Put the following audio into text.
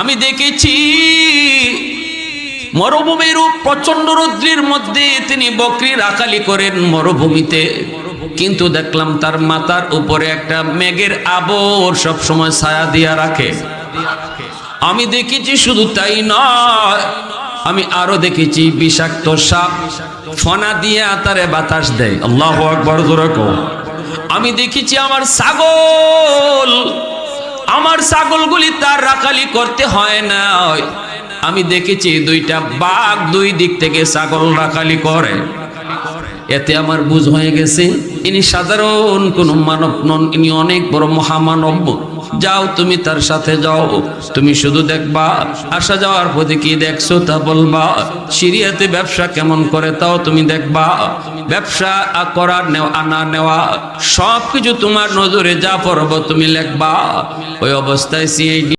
আমি দেখেছি মরুভূমির প্রচণ্ড রৌদ্রের মধ্যে তিনি বকরি রাখালি করেন মরুভূমিতে। কিন্তু দেখলাম তার মাথার উপরে একটা মেঘের আবর সব সময় ছায়া দিয়া রাখে। আমি দেখেছি শুধু তাই নয়, আমি আরও দেখেছি বিষাক্ত সাপ ফনা দিয়ে তারে বাতাস দেয়। আল্লাহ আকবর আমি দেখেছি আমার ছাগল আমার ছাগলগুলি তার রাখালি করতে হয় না। আমি দেখেছি দুইটা বাঘ দুই দিক থেকে ছাগল রাখালি করে। এতে আমার বুঝ হয়ে গেছে ইনি সাধারণ কোন মানব নন, ইনি অনেক বড় মহামানব। যাও তুমি তার সাথে যাও, তুমি শুধু দেখবা, আসা যাওয়ার পথে কি দেখছ তা বলবা। সিরিয়াতে ব্যবসা কেমন করে তাও তুমি দেখবা। ব্যবসা করার আনা নেওয়া, সবকিছু তোমার নজরে যা পড়ব তুমি লেখবা। ওই অবস্থায় সিআইডি